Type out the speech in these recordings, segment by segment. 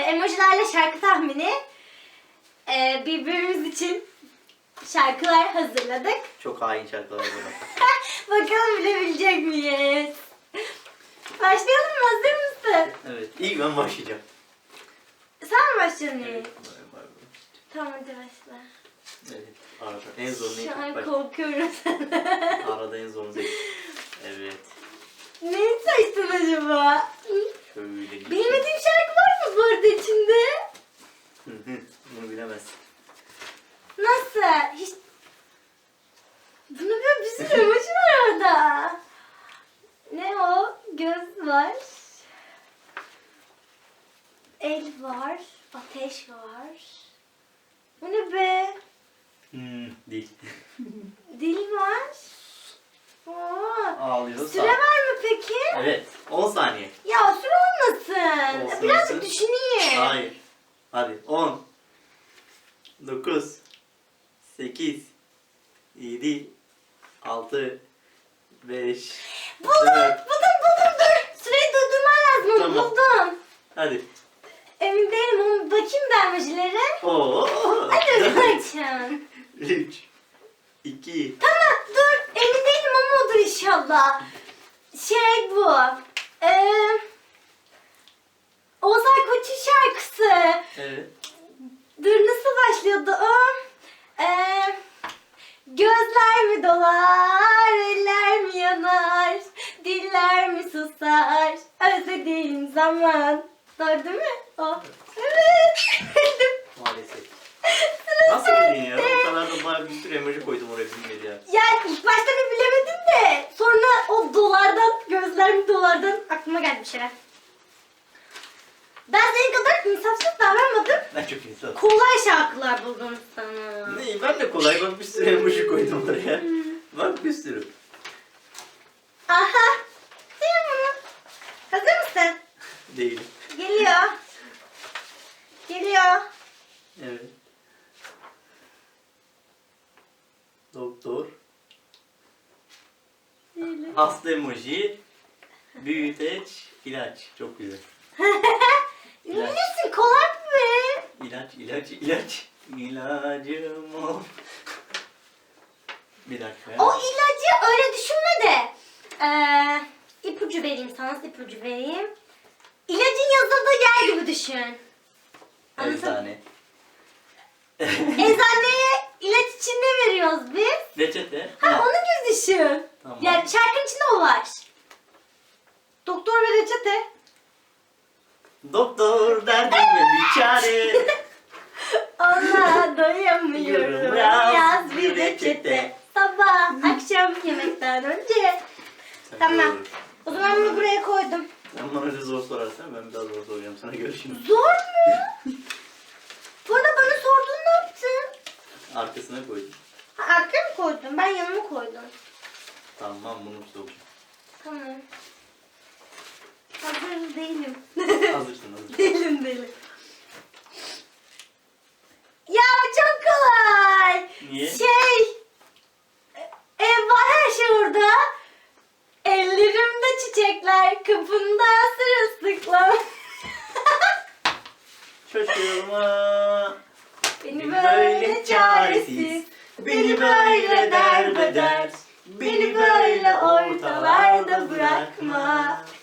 emojilerle şarkı tahmini. E, birbirimiz için şarkılar hazırladık. Çok hain şarkılar bunlar. Bakalım bilebilecek miyiz? Başlayalım mı? Hazır mısın? Evet. İlk ben başlayacağım. Sen mi başlıyorsun? Evet. Tamam hadi başla. Evet. Arada en zorunu Şu an korkuyorum senden. Arada en zorunu. Evet. Neyi seçtin acaba? Şöyle. Bilmediğim şarkı var mı bu arada içinde? Bunu bilemez. Nasıl? Hiç... Bunu böyle bir sürü emoji var orada. Ne o? Göz var. El var. Ateş var. Bu ne be? Hmm, değil. Dil var. Oo. Ağlıyor Süre var mı peki? Evet. 10 saniye. Hadi 10 9 8 7 6 5 Buldum, buldum, buldum. Dur. Süreyi durdurman lazım. Tamam. Buldum. Hadi. Emin değilim ama bakayım emojilere. Oo. Hadi bakayım. 3 2 Tamam dur. Emin değilim ama odur inşallah. Şey bu. Ee, Ozan Koç'un şarkısı. Evet. Dur nasıl başlıyordu o? Ee, gözler mi dolar, eller mi yanar, diller mi susar, özlediğin zaman. Doğru değil mi? O. Evet. Bildim. Maalesef. Sıra Nasıl bildin ya? sende. O kadar da bayağı bir sürü emoji koydum oraya bilmedi ya. Yani ilk başta bir bilemedim de sonra o dolardan, gözler mi dolardan aklıma geldi bir şeyler. Ben senin kadar insafsız davranmadım. Ben çok insan. Kolay şarkılar buldum sana. Ne? Ben de kolay bak bir sürü emoji koydum oraya. Bak bir sürü. Aha. Değil mi? Hazır mısın? Değil. Geliyor. Geliyor. Evet. Doktor. Hasta emoji. Büyüteç. ilaç. Çok güzel. Bilirsin kolay mı? İlaç, ilaç, ilaç. İlacım ol. Bir dakika. O ilacı öyle düşünme de. Ee, ipucu vereyim sana, ipucu vereyim. İlacın yazıldığı yer gibi düşün. Anladın? Eczane. Eczaneye ilaç içinde veriyoruz biz. Reçete. Ha onun gibi düşün. Tamam. Yani şarkının içinde o var. Doktor ve reçete. Doktor derdime bir çare. Ona doyamıyorum. Yorum, yaz Yaz bir bir reçete. Sabah, akşam yemekten önce. Tamam. O zaman bunu buraya koydum. Sen bana öyle zor sorarsan ben biraz zor soracağım sana görüşürüz. Zor mu? Bu arada bana sordun ne yaptın? Arkasına koydum. Ha, arkaya mı koydun? Ben yanıma koydum. Tamam bunu soracağım. Tamam. Hazır değilim. Hazırsın hazır. değilim değilim. Ya çok kolay. Niye? Şey. Ev var her şey orada. Ellerimde çiçekler, kapında sırılsıklam. Şaşırma. Beni böyle çaresiz, beni böyle derbeder, beni böyle ortalarda bırakma.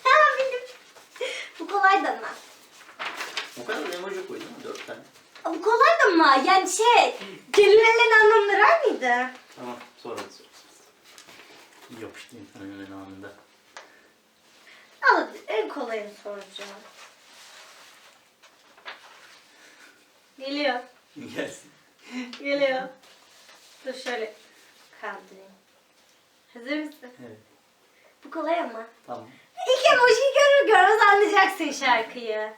Ha benim. Bu kolay da mı? O kadar emoji koydum mu? Dört tane. Bu mı? Yani şey, kelimelerin anlamları var mıydı? Tamam sonra sor. Yapıştım sana hemen anında. Al en kolayını soracağım. Geliyor, Gelsin. geliyor. Dur şöyle kaldırayım. Hazır mısın? Evet. Bu kolay ama. Tamam. İlk emojiyi görür görmez anlayacaksın şarkıyı.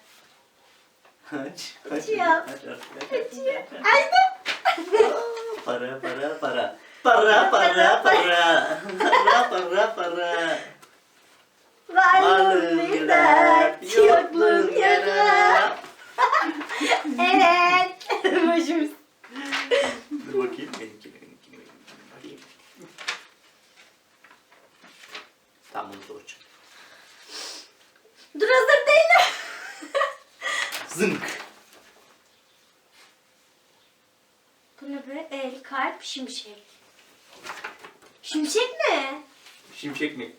Aç. Aç artık. aç. Açıyor. Açtım. Para para para. Para para para. Para para para. Varlığın bir dert, yokluğun yara. Evet. Emojimiz. Dur bakayım benimkine benimkine benimkine. Bakayım. Tamam bunu soracağım. Dur hazır. Zınk. Bu ne be? El, kalp, şimşek. Şimşek mi? Şimşek mi?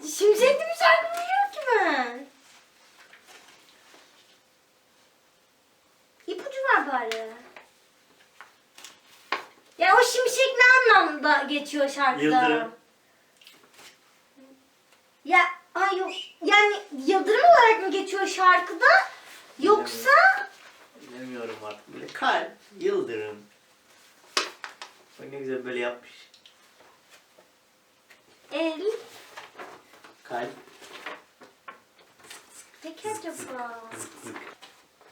Şimşekli bir şarkı biliyorum ki ben. İpucu ver bari. Ya o şimşek ne anlamda geçiyor şarkıda? Yıldırım. Ya ay yok. Yani yıldırım olarak mı geçiyor şarkıda? Yoksa Bilemiyorum artık. Böyle kalp, yıldırım. Bak ne güzel böyle yapmış. el. Kalp, Peki acaba? zık zık.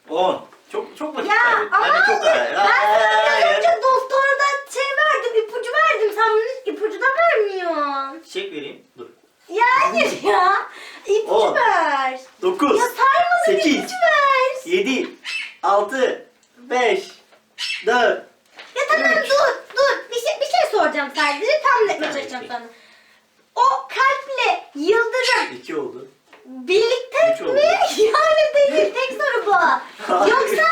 10. Çok çok vakit Ya kaybettin. ama Hadi çok hayır. Ben sana biraz önce doktorda şey verdim, ipucu verdim. Sen bana ipucu da vermiyorsun. Çiçek vereyim. Dur. Ya hayır ya. İpucu On. ver. 9, Ya saymadın Sekiz. ipucu ver. 7, 6, 5, 4, Ya tamam dur dur. Bir şey, bir şey soracağım sadece. Tahmin etmeye çalışacağım sana. O kalple yıldırım 2 oldu. birlikte Üç oldu. mi? Yani değil. Tek soru bu. Hayır. Yoksa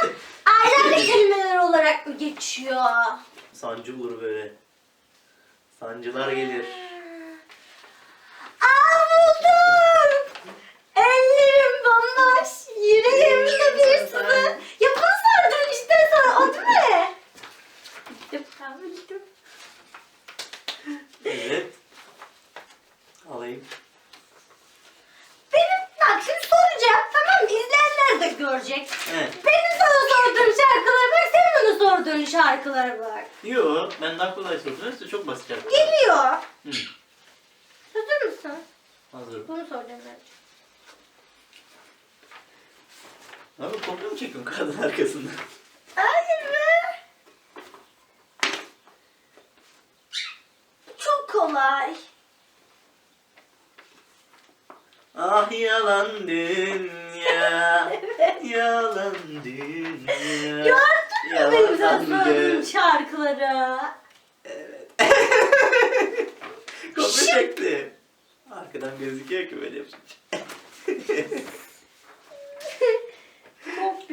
ayrı ayrı kelimeler olarak mı geçiyor? Sancı vur böyle. Sancılar gelir. Buldum. Ellerim bomboş, yüreğimde bir sıvı. Ya bunu sordum işte sana, değil mi? Bildim, ben bildim. Evet. Alayım. Benim, bak şimdi soracağım, tamam mı? İzleyenler de görecek. Evet. Benim sana sorduğum şarkılara bak, senin bana sorduğun şarkılara bak. Yo, ben daha kolay sordum. Üstü çok basit şarkı. Geliyor. Hı, Hazır mısın? hazırım. Bunu soracağım ben. Kopya mı çekiyorsun kadın arkasında? Hayır be. Çok kolay. Ah yalan dünya, yalan dünya. Gördün mü benim Yalan sorduğum dünya. şarkıları? Evet. Kopya çekti. Arkadan gözüküyor ki böyle yapınca.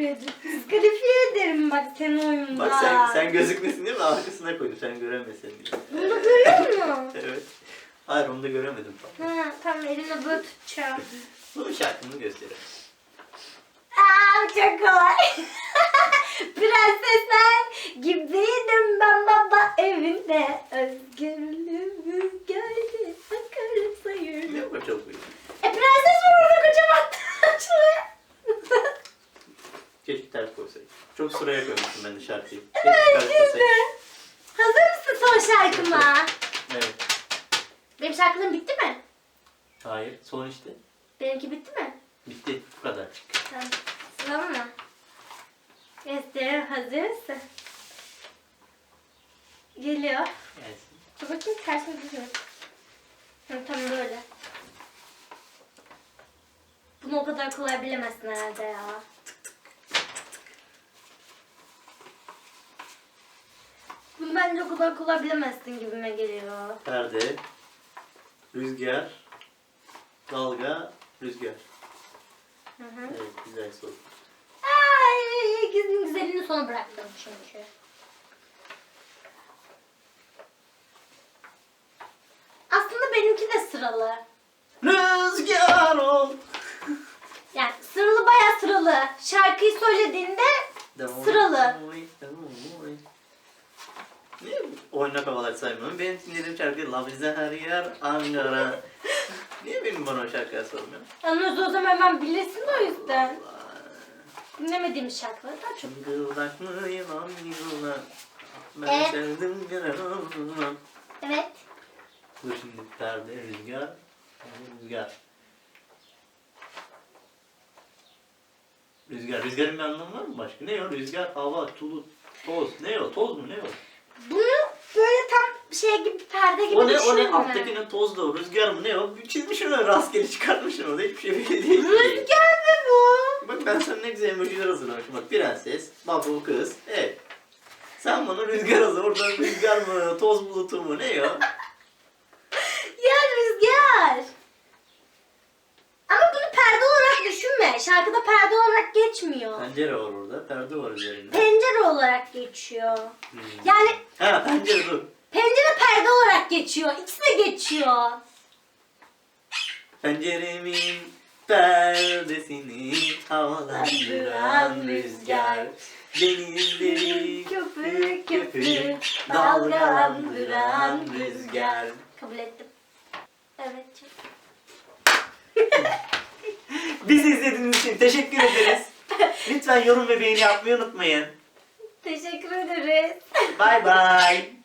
Kopyacı. Diskalifiye ederim bak senin oyundan. Bak sen, sen gözükmesin diye mi arkasına koydum sen göremesin diye. Bunu görüyor musun? Evet. Hayır onu da göremedim tam. Ha, tamam elimle böyle tutacağım. Bu şarkımı gösterelim. Aa çok kolay. Prensesler gibiydim ben baba evinde. Özgürlüğümü geldi. Bakarım sayırım. Ne bu çok. E prenses var Çok sıraya koymuştum ben de şarkıyı. Evet şimdi. koysaydım. Hazır mısın son şarkıma? Evet. Benim şarkılarım bitti mi? Hayır. Son işte. Benimki bitti mi? Bitti. Bu kadar. Tamam. Sıra mı? Gösterim hazır mısın? Geliyor. Gelsin. Dur bakayım ters mi düz mü? Hı, tam böyle. Bunu o kadar kolay bilemezsin herhalde ya. Bence o kadar kolay bilemezsin gibime geliyor. Perde. Rüzgar. Dalga. Rüzgar. Hı hı. Evet güzel soru. Ay, ikisinin güzelliğini sona bıraktım çünkü. Aslında benimki de sıralı. Rüzgar ol. Yani sıralı bayağı sıralı. Şarkıyı söylediğinde Sıralı. Oynak havalar saymıyorum? Benim dinlediğim şarkı La Bize Her Yer Ankara. Niye benim bana o şarkıya sormuyorsun? yalnız o zaman hemen bilirsin o yüzden. Dinlemediğim şarkıları daha çok. Çıngıldak mı yılan yılan Ben E? sevdim yalan Evet. Dur şimdi perde rüzgar Rüzgar Rüzgar, rüzgarın bir anlamı var mı başka? Ne o? Rüzgar, hava, tulu, toz. Ne o? Toz mu? Ne o? Bunu böyle tam şey gibi perde gibi O ne? O ne? düşünme. Alttakinin toz da o. Rüzgar mı? Ne o? Çizmişsin öyle rastgele çıkartmışsın orada. Hiçbir şey belli değil. Rüzgar mı bu? Bak ben sana ne güzel emojiler hazırlamışım. Bak prenses, babu, kız. Evet. Sen bana rüzgar hazır. Orada rüzgar mı? Toz bulutu mu? Ne? Ya rüzgar. Ama bunu perde olarak düşünme. Şarkıda perde olarak geçmiyor. Pencere var orada. Perde var üzerinde. Pencere olarak geçiyor. Hmm. Yani Ha pencere dur. pencere perde olarak geçiyor. İkisi de geçiyor. Penceremin perdesini havalandıran rüzgar Denizleri Köpük köpük dalgalandıran rüzgar Kabul ettim. Evet. Bizi izlediğiniz için teşekkür ederiz. Lütfen yorum ve beğeni yapmayı unutmayın. Teşekkür ederiz. Bay bay.